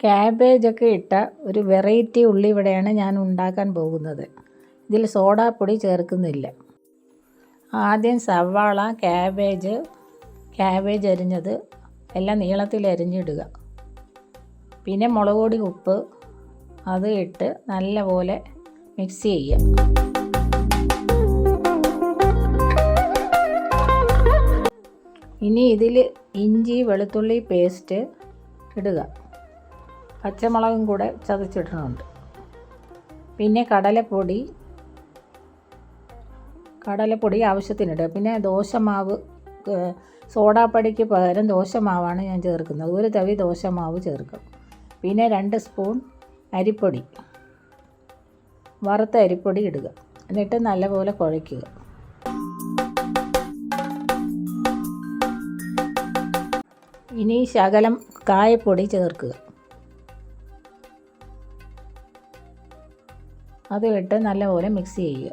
ക്യാബേജൊക്കെ ഇട്ട ഒരു വെറൈറ്റി ഉള്ളിവടയാണ് ഞാൻ ഉണ്ടാക്കാൻ പോകുന്നത്. ഇതിൽ സോഡാപ്പൊടി ചേർക്കുന്നില്ല. ആദ്യം സവാള ക്യാബേജ് ക്യാബേജ് അരിഞ്ഞത് എല്ലാം നീളത്തിൽ അരിഞ്ഞിടുക. പിന്നെ മുളക് പൊടി ഉപ്പ് അത് ഇട്ട് നല്ലപോലെ മിക്സ് ചെയ്യുക. ഇനി ഇതിൽ ഇഞ്ചി വെളുത്തുള്ളി പേസ്റ്റ് ഇടുക. പച്ചമുളകും കൂടെ ചതച്ചിടുന്നുണ്ട്. പിന്നെ കടലപ്പൊടി കടലപ്പൊടി ആവശ്യത്തിനിടുക. പിന്നെ ദോശമാവ് സോഡാപ്പൊടിക്ക് പകരം ദോശമാവാണ് ഞാൻ ചേർക്കുന്നത്. ഒരു തവി ദോശമാവ് ചേർക്കും പിന്നെ രണ്ട് സ്പൂൺ അരിപ്പൊടി വറുത്ത അരിപ്പൊടി ഇടുക. എന്നിട്ട് നല്ലപോലെ കുഴയ്ക്കുക ഇനി ശകലം കായപ്പൊടി ചേർക്കുക. അത് ഇട്ട് നല്ലപോലെ മിക്സ് ചെയ്യുക.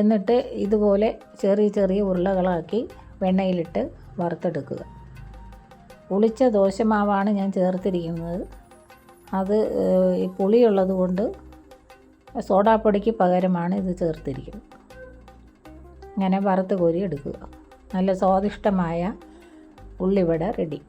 എന്നിട്ട് ഇതുപോലെ ചെറിയ ചെറിയ ഉരുളകളാക്കി വെണ്ണയിലിട്ട് വറുത്തെടുക്കുക. പുളിച്ച ദോശമാവാണ് ഞാൻ ചേർത്തിരിക്കുന്നത്. അത് പുളിയുള്ളത് കൊണ്ട് സോഡാപ്പൊടിക്ക് പകരമാണ് ഇത് ചേർത്തിരിക്കുന്നത്. ഇങ്ങനെ വറുത്ത് കോരി എടുക്കുക. നല്ല സ്വാദിഷ്ടമായ ഉള്ളിവട റെഡി.